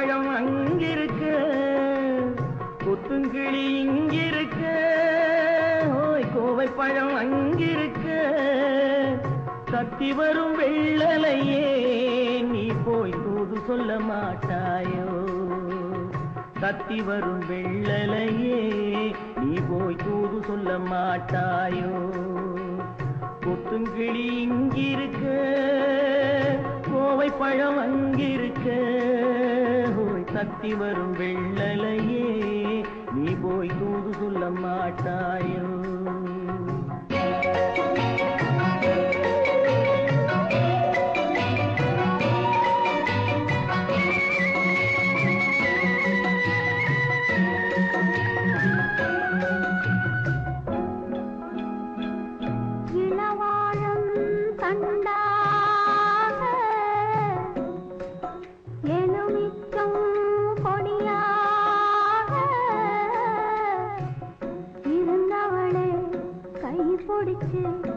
கோவை பழம் அங்கிருக்க. கொத்துங்கிளி இங்கிருக்க. ஓய் கோவை பழம் அங்கிருக்கு. கத்தி வரும் வெள்ளலையே நீ போய் தூது சொல்ல மாட்டாயோ? கத்தி வரும் வெள்ளலையே நீ போய் தூது சொல்ல மாட்டாயோ? கொத்துங்கிளி இங்கிருக்க கோவை பழம் அங்கிருக்க. ஓய் வரும் வெள்ளலையே நீ போய் தூது சொல்ல மாட்டாயோ. പഠിച്ച്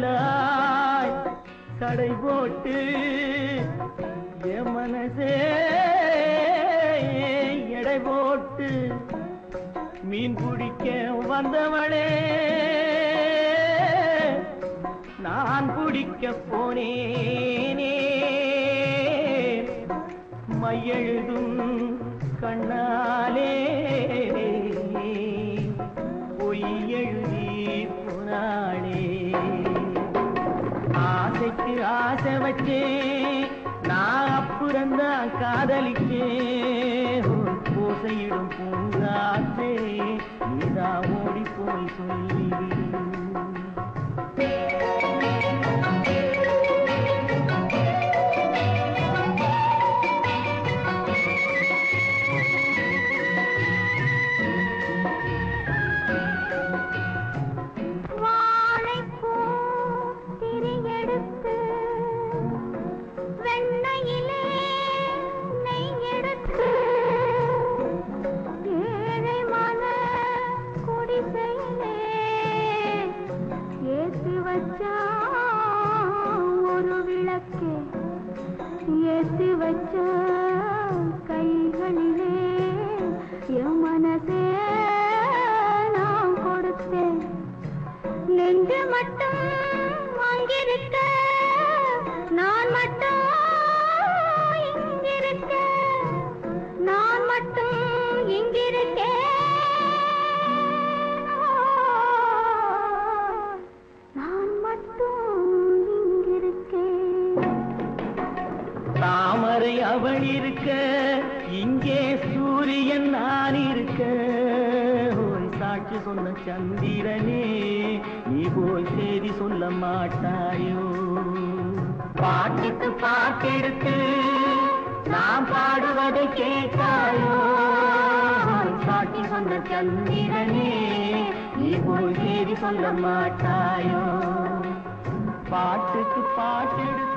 பின்னலாய் தடை போட்டு என் மனசே எடை போட்டு மீன் பிடிக்க வந்தவளே நான் பிடிக்க போனேனே. மையெழுதும் கண்ணா காதலிக்கே காதலிச்சேன் பூசையிடும் பூங்காற்றே நீதா ஓடி போய் சொல்லிவிடு ஏற்றி வச்ச கைகளிலே எம் தாமரை அவள் இருக்க இங்கே சூரியன் நான் இருக்க. சாட்சி சொன்ன சந்திரனே நீ போய் செய்தி சொல்ல மாட்டாயோ? பாட்டுக்கு பாட்டெடுத்து நான் பாடுவதை கேட்டாயோ? சாட்சி சொன்ன சந்திரனே நீ போய் செய்தி சொல்ல மாட்டாயோ? பாட்டுக்கு பாட்டெடுத்து